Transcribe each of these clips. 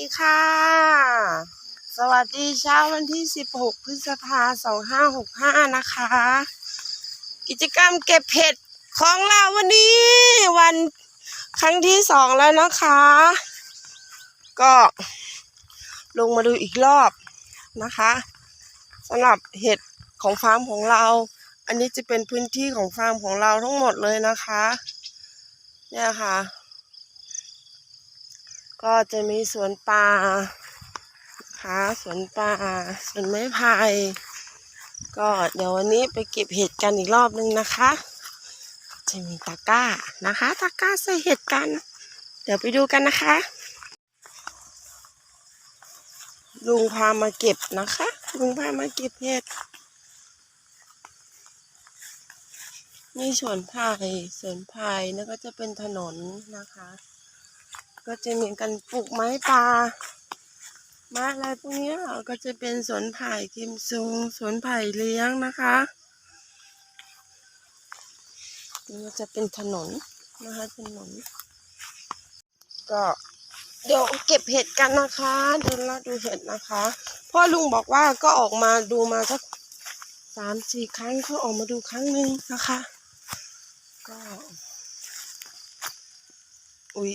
ดีค่ะ สวัสดีเช้าวันที่ 16 พฤษภา2565 นะคะ กิจกรรมเก็บเห็ดของเราวันนี้วันครั้งที่สองแล้วนะคะ ก็ลงมาดูอีกรอบนะคะสำหรับเห็ดของฟาร์มของเรา อันนี้จะเป็นพื้นที่ของฟาร์มของเราทั้งหมดเลยนะคะ เนี่ยค่ะ ก็จะมีสวนป่านะคะสวนป่าสวนไม้ไผ่ก็เดี๋ยววันนี้ไปเก็บเห็ดกันอีกรอบนึงนะคะ จะมีตะกร้านะคะตะกร้าใส่เห็ดกัน เดี๋ยวไปดูกันนะคะ ลุงพามาเก็บนะคะ ลุงพามาเก็บเห็ดนี่สวนไผ่สวนไผ่แล้วก็จะเป็นถนนนะคะ ก็จะมีการปลูกไม้ป่าไม้อะไรพวกนี้ก็จะเป็นสวนไผ่กิมซุงสวนไผ่เลี้ยงนะคะนี่ก็จะเป็นถนนนะคะถนน ก็เดี๋ยวเก็บเห็ดกันนะคะเดินลาดดูเห็ดนะคะพ่อลุงบอกว่าก็ออกมาดูมาสักสามสี่ครั้งเขาออกมาดูครั้งหนึ่งนะคะ ก็ อุ๊ย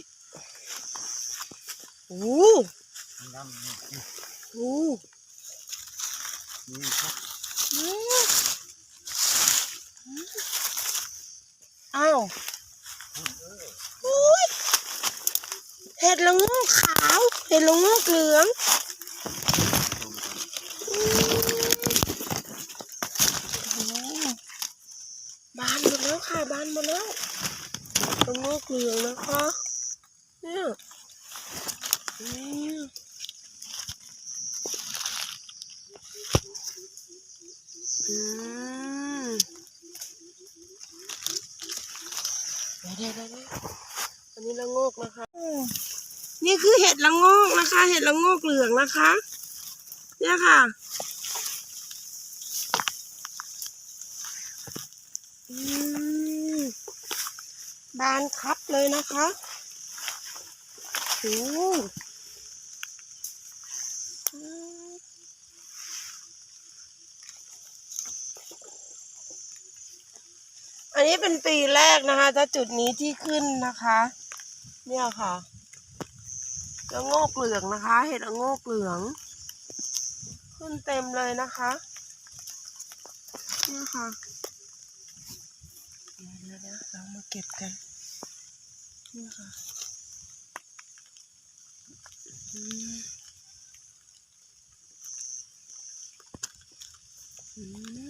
โอ้โหนี่ครับอ้าวอุ้ยเห็ดละโงกขาว เห็ดละโงกเหลืองบานหมดแล้วค่ะบานหมดแล้วละโงกเหลืองนะคะเนี่ย เดี๋ยวเดี๋ยวอันนี้ละโงกนะคะ นี่คือเห็ดละโงกนะคะ เห็ดละโงกเหลืองนะคะ เนี่ยค่ะอืมบานครับเลยนะคะโอ้ม อันนี้เป็นปีแรกนะคะถ้าจุดนี้ที่ขึ้นนะคะ เนี่ยค่ะละโงกเหลืองนะคะ เห็ดละโงกเหลือง ขึ้นเต็มเลยนะคะเนี่ยค่ะเดี๋ยวเดี๋ยวเดี๋ยวเรามาเก็บกันนี่ค่ะอืมอืม